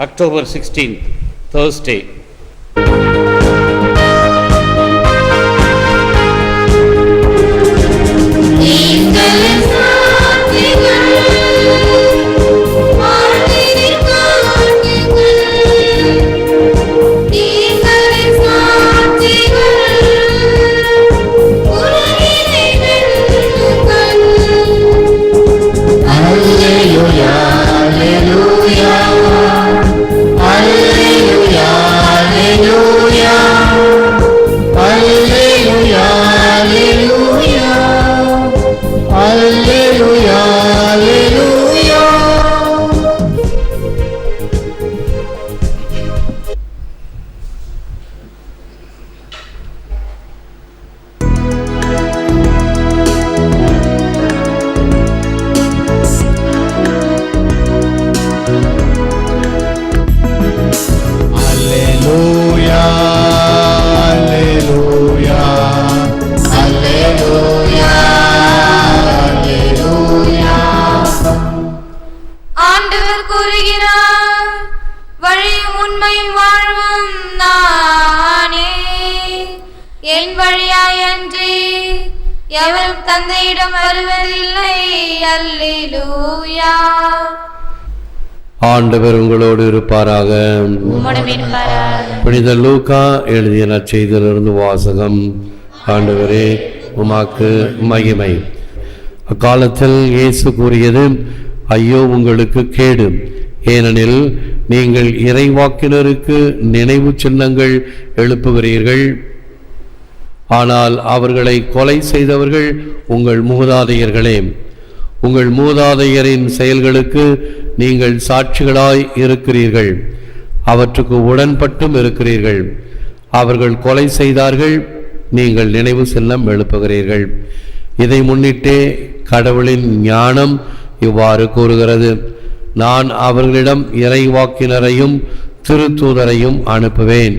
October 16th, Thursday. தந்தையிடம் வருவதில்லை. அல்லேலூயா. ஆண்டவர் உங்களோடு இருப்பாராக. புனித லூக்கா எழுதிய நற்செய்தியிலிருந்து வாசகம். ஆண்டவரே உமாக்கு மகிமை. அக்காலத்தில் இயேசு கூறியது ஐயோ உங்களுக்கு கேடு. ஏனெனில் நீங்கள் இறைவாக்கினருக்கு நினைவு சின்னங்கள் எழுப்புகிறீர்கள். ஆனால் அவர்களை கொலை செய்தவர்கள் உங்கள் மூதாதையர்களே. உங்கள் மூதாதையரின் செயல்களுக்கு நீங்கள் சாட்சிகளாய் இருக்கிறீர்கள். அவற்றுக்கு உடன்பட்டும் இருக்கிறீர்கள். அவர்கள் கொலை செய்தார்கள் நீங்கள் நினைவு செல்லம் எழுப்புகிறீர்கள். இதை முன்னிட்டே கடவுளின் ஞானம் இவ்வாறு கூறுகிறது. நான் அவர்களிடம் இறைவாக்கினரையும் திருத்தூதரையும் அனுப்புவேன்.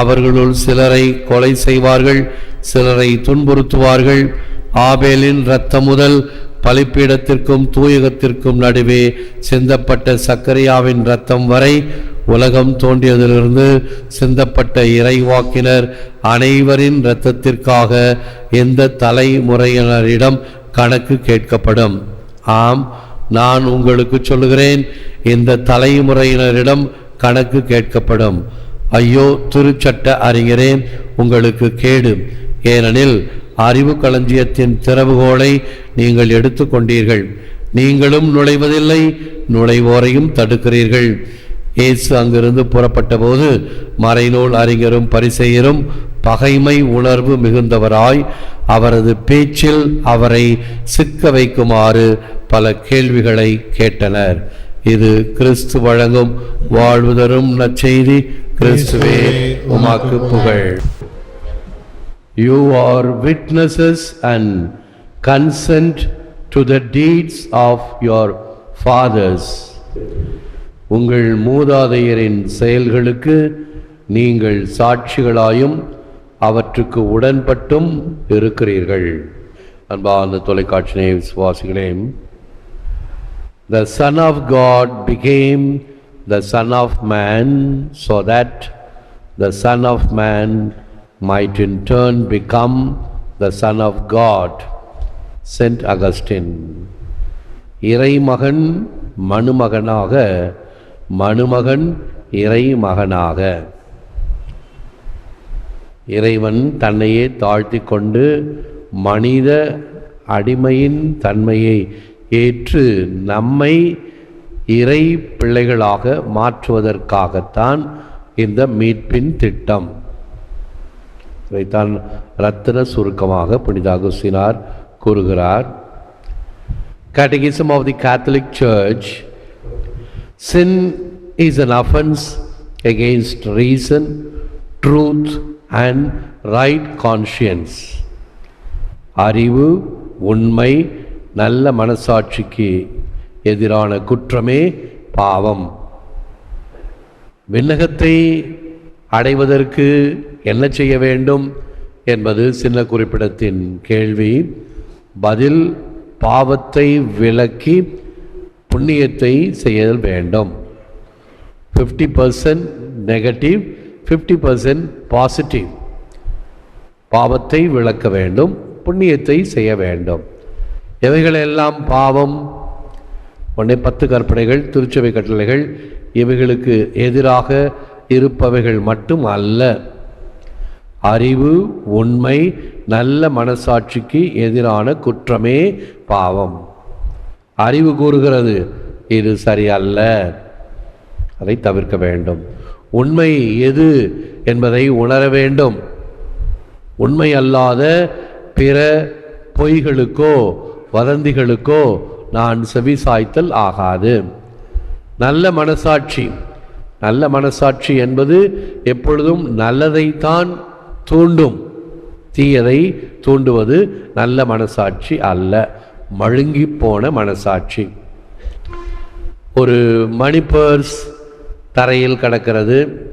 அவர்களுள் சிலரை கொலை செய்வார்கள் சிலரை துன்புறுத்துவார்கள். ஆபேலின் இரத்தம் முதல் பலிப்பீடத்திற்கும் தூயகத்திற்கும் நடுவே சிந்தப்பட்ட சக்கரியாவின் இரத்தம் வரை உலகம் தோன்றியதிலிருந்து சிந்தப்பட்ட இறைவாக்கினர் அனைவரின் இரத்தத்திற்காக எந்த தலைமுறையினரிடம் கணக்கு கேட்கப்படும். ஆம் நான் உங்களுக்கு சொல்லுகிறேன் இந்த தலைமுறையினரிடம் கணக்கு கேட்கப்படும். ஐயோ திருச்சட்ட அறிஞரே உங்களுக்கு கேடு. ஏனெனில் அறிவு களஞ்சியத்தின் திறவுகோலை நீங்கள் எடுத்துக்கொண்டீர்கள். நீங்களும் நுழைவதில்லை நுழைவோரையும் தடுக்கிறீர்கள். இயேசு அங்கிருந்து புறப்பட்டபோது மறைநூல் அறிஞரும் பரிசெயரும் பகைமை உணர்வு மிகுந்தவராய் அவரது பேச்சில் அவரை சிக்க வைக்குமாறு பல கேள்விகளை கேட்டனர். இது கிறிஸ்து வழங்கும் வாழ்வுதரும் நச்செய்தி நற்செய்தி. கிறிஸ்துவே உமாக்கு புகழ். You are witnesses and consent to the deeds of your fathers உங்கள் மூதாதையரின் செயல்களுக்கு நீங்கள் சாட்சிகளாயும் அவற்றுக்கு உடன்பட்டும் இருக்கிறீர்கள். அன்பார்ந்த தொலைக்காட்சி விசுவாசிகளே the Son of God became the Son of Man so that the Son of Man might in turn become the Son of God. Saint Augustine. இறைமகன் மணுமகனாக மணுமகன் இறைமகனாக இறைவன் தன்னையே தாழ்த்தி கொண்டு மனித அடிமையின் தன்மையை ஏற்று நம்மை இறை பிள்ளைகளாக மாற்றுவதற்காகத்தான் இந்த மீட்பின் திட்டம் இதைத்தான் ரத்தின சுருக்கமாக புனித அகுஸ்தினார் கூறுகிறார் Catechism of the Catholic Church Sin is an offense against reason, truth and right conscience. அறிவு உண்மை நல்ல மனசாட்சிக்கு எதிரான குற்றமே பாவம். விண்ணகத்தை அடைவதற்கு என்ன செய்ய வேண்டும் என்பது சின்ன குறிப்பிடத்தின் கேள்வி. பதில் பாவத்தை விலக்கி புண்ணியத்தை செய்ய வேண்டும். Fifty percent negative fifty percent positive பாவத்தை விளக்க வேண்டும் புண்ணியத்தை செய்ய வேண்டும். எவைகளெல்லாம் பாவம் உடனே பத்து கற்பனைகள் திருச்சபை கட்டளைகள் இவைகளுக்கு எதிராக இருப்பவைகள் மட்டும் அல்ல. அறிவு உண்மை நல்ல மனசாட்சிக்கு எதிரான குற்றமே பாவம். அறிவு கூறுகிறது இது சரியல்ல. அதை தவிர்க்க வேண்டும். உண்மை எது என்பதை உணர வேண்டும். உண்மை அல்லாத பிற பொய்களுக்கோ வதந்திகளுக்கோ நான் செவி சாய்த்தல் ஆகாது. நல்ல மனசாட்சி. நல்ல மனசாட்சி என்பது எப்பொழுதும் நல்லதைத்தான் தூண்டும். தீயதை தூண்டுவது நல்ல மனசாட்சி அல்ல. மழுங்கி போன மனசாட்சி. ஒரு மணி பர்ஸ் தரையில் கிடக்கிறது.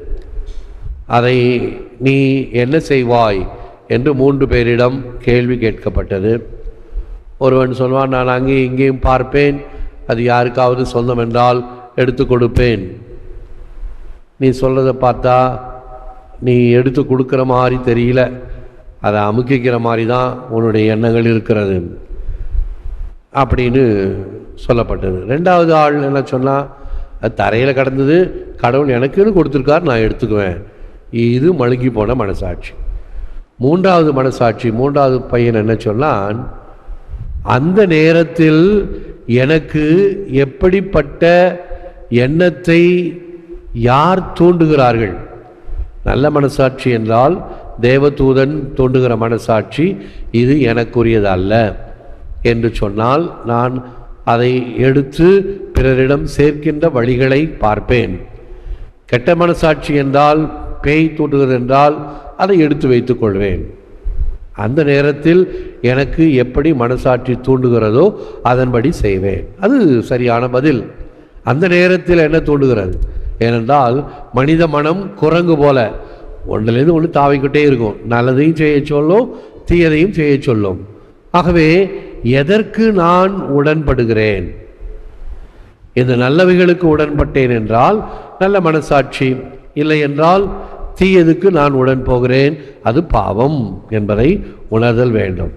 அதை நீ என்ன செய்வாய்? என்று மூன்று பேரிடம் கேள்வி கேட்கப்பட்டது. ஒருவன் சொல்வான் நான் அங்கேயும் இங்கேயும் பார்ப்பேன். அது யாருக்காவது சொந்தம் என்றால் எடுத்து கொடுப்பேன். நீ சொல்கிறத பார்த்தா நீ எடுத்து கொடுக்குற மாதிரி தெரியல. அதை அமுக்கிக்கிற மாதிரி தான் உன்னுடைய எண்ணங்கள் இருக்கிறது. அப்படின்னு சொல்லப்பட்டது. ரெண்டாவது ஆள் என்ன சொன்னால் அது தரையில் கடந்தது. கடவுள் எனக்குன்னு கொடுத்துருக்கார் நான் எடுத்துக்குவேன். இது மழுங்கி போன மனசாட்சி. மூன்றாவது மனசாட்சி மூன்றாவது பையன் என்ன சொன்னான் அந்த நேரத்தில் எனக்கு எப்படிப்பட்ட எண்ணத்தை யார் தூண்டுகிறார்கள்? நல்ல மனசாட்சி என்றால் தேவதூதன் தூண்டுகிற மனசாட்சி இது எனக்குரியது அல்ல என்று சொன்னால் நான் அதை எடுத்து பிறரிடம் சேர்க்கின்ற வழிகளை பார்ப்பேன். கெட்ட மனசாட்சி என்றால் பேய் தூண்டுகிறது என்றால் அதை எடுத்து வைத்துக் கொள்வேன். அந்த நேரத்தில் எனக்கு எப்படி மனசாட்சி தூண்டுகிறதோ அதன்படி செய்வேன். அது சரியான பதில். அந்த நேரத்தில் என்ன தூண்டுகிறது? ஏனென்றால் மனித மனம் குரங்கு போல. ஒன்றுலேருந்து ஒன்று தாவிக்கிட்டே இருக்கும். நல்லதையும் செய்ய சொல்லும் தீயதையும் செய்ய சொல்லும். ஆகவே எதற்கு நான் உடன்படுகிறேன்? இந்த நல்லவைகளுக்கு உடன்பட்டேன் என்றால் நல்ல மனசாட்சி இல்லை என்றால் தீயதுக்கு நான் உடன் போகிறேன். அது பாவம் என்பதை உணர்தல் வேண்டும்.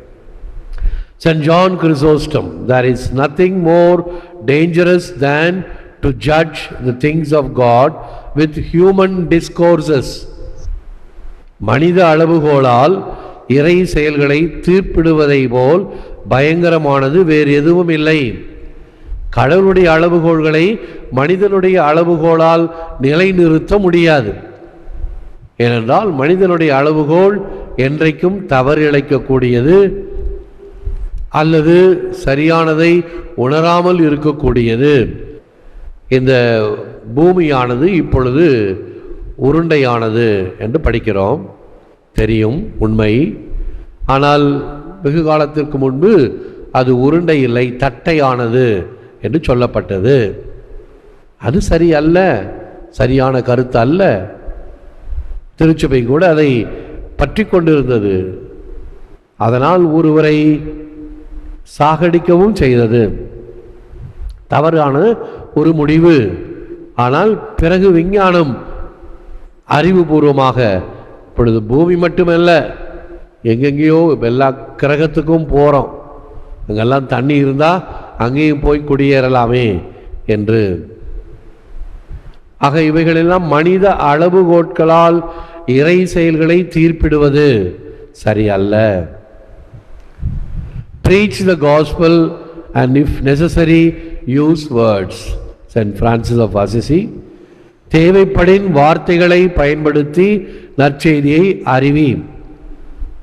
Saint John Chrysostom there is nothing more dangerous than to judge the things of God with human discourses மனித அளவுகோலால் இறை செயல்களை தீர்ப்பிடுவதை போல் பயங்கரமானது வேறு எதுவும் இல்லை. கடவுளுடைய அளவுகோல்களை மனிதனுடைய அளவுகோலால் நிலைநிறுத்த முடியாது. ஏனென்றால் மனிதனுடைய அளவுகோல் என்றைக்கும் தவறிழைக்கக்கூடியது அல்லது சரியானதை உணராமல் இருக்கக்கூடியது. இந்த பூமியானது இப்பொழுது உருண்டையானது என்று படிக்கிறோம். தெரியும் உண்மை. ஆனால் வெகு காலத்திற்கு முன்பு அது உருண்டை இல்லை தட்டையானது என்று சொல்லப்பட்டது. அது சரி அல்ல சரியான கருத்து அல்ல. திருச்சபை கூட அதை பற்றி கொண்டிருந்தது. அதனால் ஒருவரை சாகடிக்கவும் செய்தது. தவறான ஒரு முடிவு. ஆனால் பிறகு விஞ்ஞானம் அறிவுபூர்வமாக இப்பொழுது பூமி மட்டுமல்ல எங்கெங்கேயோ எல்லா கிரகத்துக்கும் போகிறோம் அங்கெல்லாம் தண்ணி இருந்தால் அங்கேயும் போய் குடியேறலாமே என்று ஆக இவைகளெல்லாம் மனித அளவுகோட்களால் இறை செயல்களை தீர்ப்பிடுவது சரியல்ல. Preach the gospel and if necessary use words saint Francis of Assisi தேவைப்படின் வார்த்தைகளை பயன்படுத்தி நற்செய்தியை அறிவி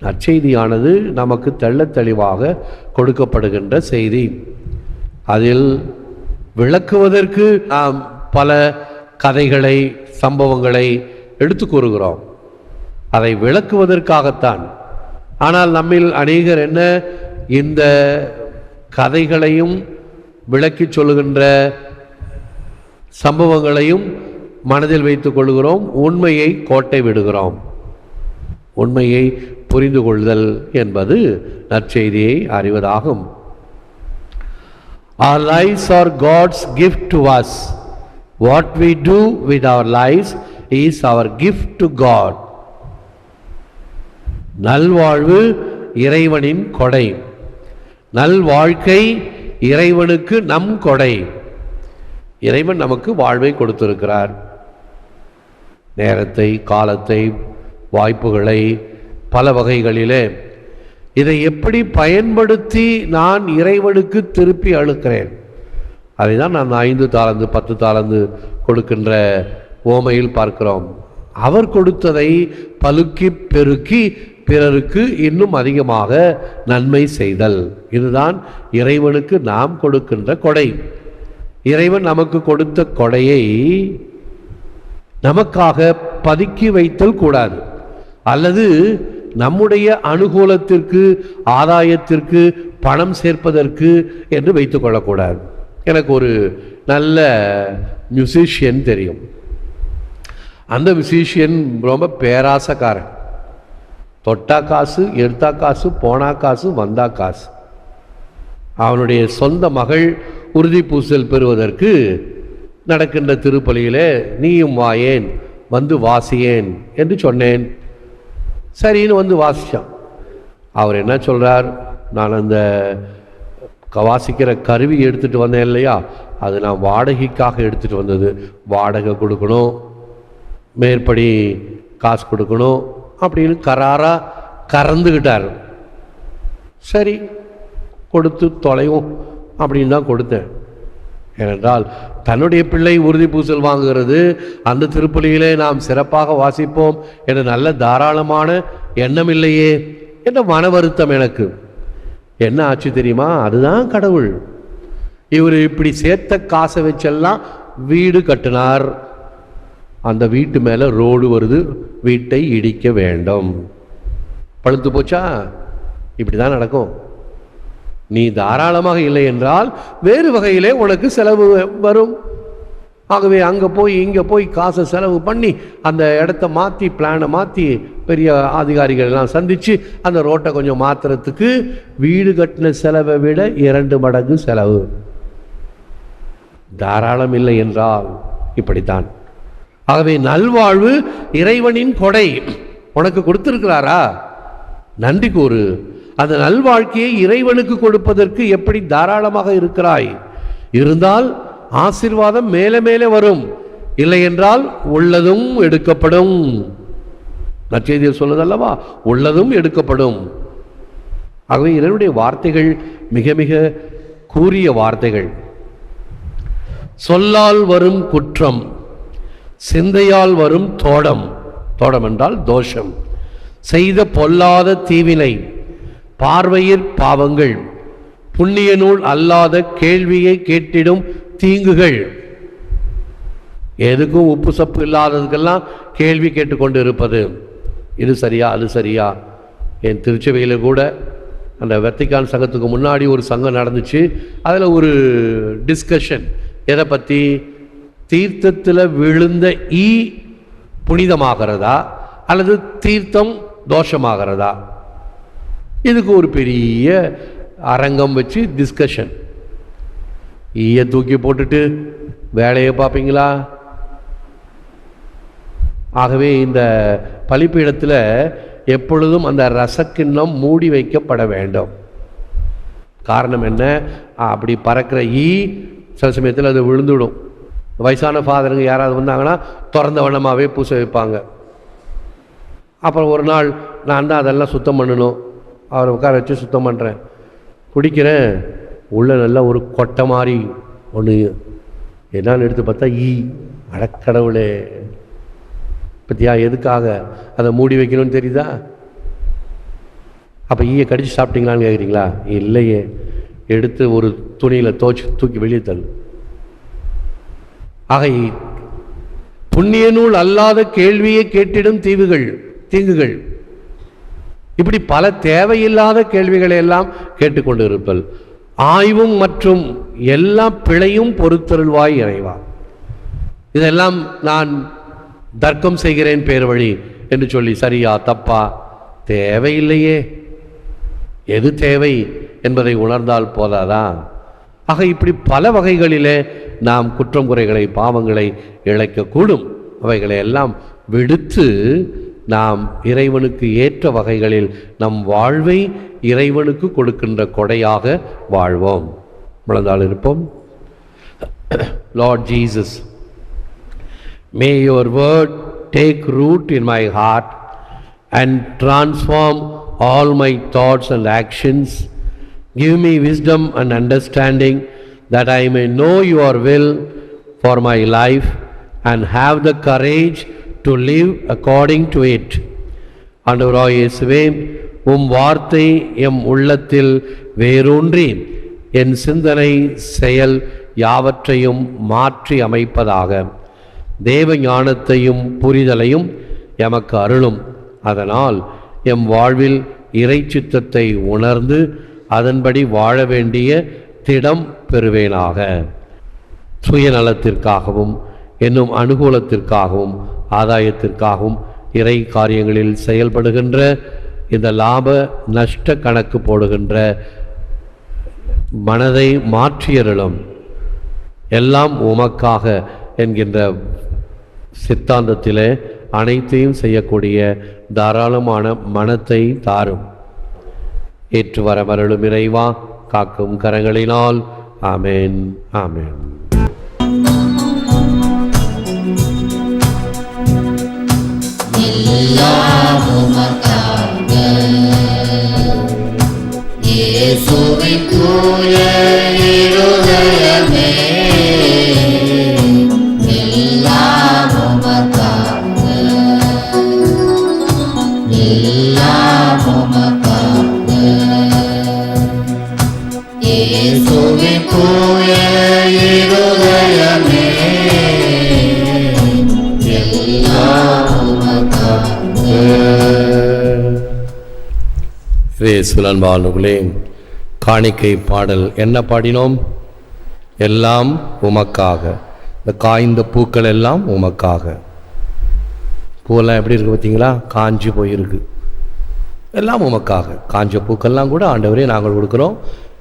நற்செய்தியானது நமக்கு தெள்ள தெளிவாக கொடுக்கப்படுகின்ற செய்தி. அதில் விளக்குவதற்கு நாம் பல கதைகளை சம்பவங்களை எடுத்து கூறுகிறோம். அதை விளக்குவதற்காகத்தான். ஆனால் நம்மில் அநேகர் என்ன? இந்த கதைகளையும் விளக்கிச் சொல்லுகின்ற சம்பவங்களையும் மனதில் வைத்துக் கொள்கிறோம். உண்மையை கோட்டை விடுகிறோம். உண்மையை புரிந்து கொள்தல் என்பது நற்செய்தியை அறிவதாகும். Our lives are God's gift to us. What we do with our lives is our gift to God. நல்வாழ்வு இறைவனின் கொடை. நல்வாழ்க்கை இறைவனுக்கு நம் கொடை. இறைவன் நமக்கு வாழ்வை கொடுத்திருக்கிறார். நேரத்தை காலத்தை வாய்ப்புகளை பல வகைகளிலே. இதை எப்படி பயன்படுத்தி நான் இறைவனுக்கு திருப்பி அழுக்கிறேன்? அதை தான் நான் ஐந்து தாளந்து பத்து தாளந்து கொடுக்கின்ற ஓமையில் பார்க்கிறோம். அவர் கொடுத்ததை பலுக்கி பெருக்கி பிறருக்கு இன்னும் அதிகமாக நன்மை செய்தல். இதுதான் இறைவனுக்கு நாம் கொடுக்கின்ற கொடை. இறைவன் நமக்கு கொடுத்த கொடையை நமக்காக பதுக்கி வைத்தல் கூடாது. அல்லது நம்முடைய அனுகூலத்திற்கு ஆதாயத்திற்கு பணம் சேர்ப்பதற்கு என்று வைத்துக் கொள்ளக்கூடாது. எனக்கு ஒரு நல்ல மியூசிஷியன் தெரியும். அந்த மியூசிஷியன் ரொம்ப பேராசக்காரன். தொட்டா காசு எடுத்தா காசு போனா காசு வந்தா காசு. அவனுடைய சொந்த மகள் உறுதி பூசல் பெறுவதற்கு நடக்கின்ற திருப்பலியிலே நீயும் வாயேன் வந்து வாசியேன் என்று சொன்னேன். சரின்னு வந்து வாசிச்சான். அவர் என்ன சொல்கிறார் நான் அந்த வாசிக்கிற கருவி எடுத்துகிட்டு வந்தேன் இல்லையா? அது நான் வாடகைக்காக எடுத்துகிட்டு வந்தது. வாடகை கொடுக்கணும் மேற்படி காசு கொடுக்கணும் அப்படின்னு கராராக கறந்துக்கிட்டார் சரி கொடுத்து தொலைவும் அப்படின்னு தான் கொடுத்தேன். ஏனென்றால் தன்னுடைய பிள்ளை உறுதி பூசல் வாங்குகிறது. அந்த திருப்பலியிலே நாம் சிறப்பாக வாசிப்போம். என்ற நல்ல தாராளமான எண்ணம் இல்லையே. என்ற மன வருத்தம் எனக்கு. என்ன ஆச்சு தெரியுமா? அதுதான் கடவுள். இவர் இப்படி சேர்த்த காசை வச்செல்லாம் வீடு கட்டினார். அந்த வீட்டு மேலே ரோடு வருது. வீட்டை இடிக்க வேண்டும். பழுத்து போச்சா? இப்படி தான் நடக்கும். நீ தாராளமாக இல்லை என்றால் வேறு வகையிலே உனக்கு செலவு வரும். ஆகவே அங்கே போய் இங்கே போய் காசை செலவு பண்ணி அந்த இடத்த மாற்றி பிளானை மாற்றி பெரிய அதிகாரிகள் எல்லாம் சந்தித்து அந்த ரோட்டை கொஞ்சம் மாற்றுறதுக்கு வீடு கட்டின செலவை விட இரண்டு மடங்கு செலவு. தாராளம் இல்லை என்றால் இப்படித்தான். ஆகவே நல்வாழ்வு இறைவனின் கொடை. உனக்கு கொடுத்துருக்கிறாரா? நன்றி கூறு. அந்த நல்வாழ்க்கையை இறைவனுக்கு கொடுப்பதற்கு எப்படி தாராளமாக இருக்கிறாய்? இருந்தால் ஆசிர்வாதம் மேலே மேலே வரும். இல்லை என்றால் உள்ளதும் எடுக்கப்படும். நற்செய்தியில் சொல்லுதல்லவா? உள்ளதும் எடுக்கப்படும். ஆகவே இதனுடைய வார்த்தைகள் மிக மிக கூறிய வார்த்தைகள். சொல்லால் வரும் குற்றம் சிந்தையால் வரும் தோடம். தோடம் என்றால் தோஷம். செய்த பொல்லாத தீவினை பார்வையிற் பாவங்கள். புண்ணிய நூல் அல்லாத கேள்வியை கேட்டிடும் தீங்குகள். எதுக்கும் உப்பு சப்பு இல்லாததுக்கெல்லாம் கேள்வி கேட்டுக்கொண்டு இருப்பது இது சரியா அது சரியா? என் திருச்சபையில் கூட அந்த வெத்திக்கான் சங்கத்துக்கு முன்னாடி ஒரு சங்கம் நடந்துச்சு. அதில் ஒரு டிஸ்கஷன் எதை பற்றி தீர்த்தத்தில் விழுந்த ஈ புனிதமாகிறதா? அல்லது தீர்த்தம் தோஷமாகிறதா? இதுக்கு ஒரு பெரிய அரங்கம் வச்சு டிஸ்கஷன் ஈய தூக்கி போட்டுட்டு வேலையை பார்ப்பீங்களா? ஆகவே இந்த பலிப்பீடத்தில் எப்பொழுதும் அந்த ரசக்கிண்ணம் மூடி வைக்கப்பட வேண்டும். காரணம் என்ன? அப்படி பறக்கிற ஈ சில சமயத்தில் அது விழுந்துடும். வயசான ஃபாதருங்க யாராவது வந்தாங்கன்னா திறந்த வண்ணமாகவே பூச வைப்பாங்க. அப்புறம் ஒரு நாள் நான் தான் அதெல்லாம் சுத்தம் பண்ணணும். அவரை உட்கார வச்சு சுத்தம் பண்ணுறேன் குடிக்கிறேன். உள்ளே நல்லா ஒரு கொட்டை மாதிரி ஒன்று என்னன்னு எடுத்து பார்த்தா ஈ அடக்கடவுளே. பத்தியா எதுக்காக? அதை மூடி வைக்கணும்னு தெரியுதா? அப்போ ஈயை கடிச்சு சாப்பிட்டீங்களான்னு கேட்குறீங்களா இல்லையே. எடுத்து ஒரு துணியில் தோச்சு தூக்கி வெளியே தள்ளு. ஆக இ- புண்ணிய நூல் அல்லாத கேள்வியை கேட்டிடும் தீவுகள் தீங்குகள். இப்படி பல தேவையில்லாத கேள்விகளை எல்லாம் கேட்டுக்கொண்டு இருப்பல் ஆய்வும் மற்றும் எல்லா பிழையும் பொறுத்தருள்வாய் இறைவா. இதெல்லாம் நான் தர்க்கம் செய்கிறேன் பேர் வழி என்று சொல்லி சரியா தப்பா? தேவையில்லையே. எது தேவை என்பதை உணர்ந்தால் போதாதா? ஆக இப்படி பல வகைகளிலே நாம் குற்றம் குறைகளை பாவங்களை இழைக்கக்கூடும். அவைகளை எல்லாம் விடுத்து நாம் இறைவனுக்கு ஏற்ற வகைகளில் நம் வாழ்வை இறைவனுக்கு கொடுக்கின்ற கொடையாக வாழ்வோம் முழந்தால் இருப்போம் Lord Jesus may your word take root in my heart and transform all my thoughts and actions give me wisdom and understanding that I may know your will for my life and have the courage to live according to it ஆண்டவராக இயேசுவே உம் வார்த்தை M உள்ளத்தில் வேரூன்றி என் சிந்தனை செயல் யாவற்றையும் மாற்றி அமைப்பதாக. தேவ ஞானத்தையும் புரிதலையும் எமக்கு அருளும். அதனால் எம் வாழ்வில் இறை சித்தத்தை உணர்ந்து அதன்படி வாழ வேண்டிய திடம் பெறுவேனாக. சுயநலத்திற்காகவும் என்னும் அனுகூலத்திற்காகவும் ஆதாயத்திற்காகவும் இறை காரியங்களில் செயல்படுகின்ற இந்த லாப நஷ்ட கணக்கு போடுகின்ற மனதை மாற்றியருளும். எல்லாம் உமக்காக என்கின்ற சித்தாந்தத்திலே அனைத்தையும் செய்யக்கூடிய தாராளமான மனத்தை தாரும். ஏற்று வர இறைவா காக்கும் கரங்களினால். ஆமேன் ஆமேன். சுலன்பானுகளே காணிக்கை பாடல் என்ன பாடினோம்? எல்லாம் உமக்காக. இந்த காய்ந்த பூக்கள் எல்லாம் உமக்காக. பூவெல்லாம் எப்படி இருக்கு பார்த்தீங்களா? காஞ்சி போயிருக்கு. எல்லாம் உமக்காக. காஞ்ச பூக்கள்லாம் கூட ஆண்டவரே நாங்கள் கொடுக்குறோம்.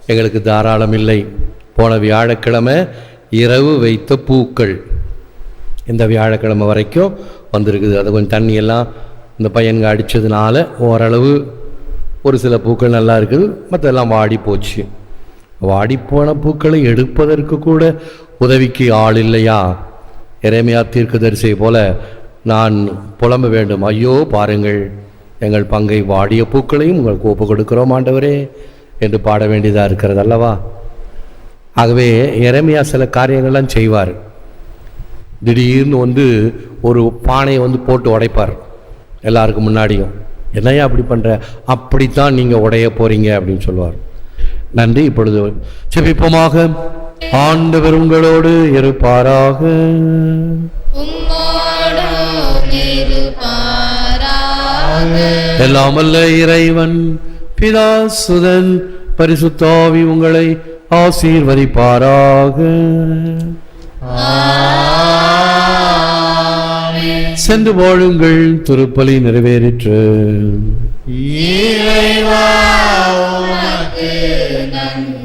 எங்களுக்கு தாராளம் இல்லை. போன வியாழக்கிழமை இரவு வைத்த பூக்கள். இந்த வியாழக்கிழமை வரைக்கும் வந்திருக்குது. அது கொஞ்சம் தண்ணியெல்லாம் இந்த பையனுங்க அடித்ததுனால ஓரளவு ஒரு சில பூக்கள் நல்லா இருக்குது மற்றெல்லாம் வாடி போச்சு வாடி போன பூக்களை எடுப்பதற்கு கூட உதவிக்கு ஆள் இல்லையா? இறைமையா தீர்க்கதரிசை போல நான் புலம்ப வேண்டும். ஐயோ பாருங்கள் எங்கள் பங்கை வாடிய பூக்களையும் உங்களுக்கு ஒப்பு கொடுக்கிறோம் ஆண்டவரே என்று பாட வேண்டியதாக இருக்கிறது அல்லவா? ஆகவே இறைமையா சில காரியங்கள்லாம் செய்வார். திடீர்னு வந்து ஒரு பானையை வந்து போட்டு உடைப்பார் எல்லாருக்கும் முன்னாடியும். என்னையா அப்படி பண்ணுற அப்படித்தான் நீங்கள் உடைய போறீங்க அப்படின்னு சொல்லுவார். நன்றி இப்பொழுது செபிப்போமாக. ஆண்டவர் உங்களோடு இருப்பாராக இருப்பாராக. எல்லாமல்ல இறைவன் பிதா சுதன் பரிசுத்தாவி உங்களை ஆசீர்வதிப்பாராக. சென்று வாழுங்கள். திருப்பலி நிறைவேறிற்று. இறைவா நன்றி.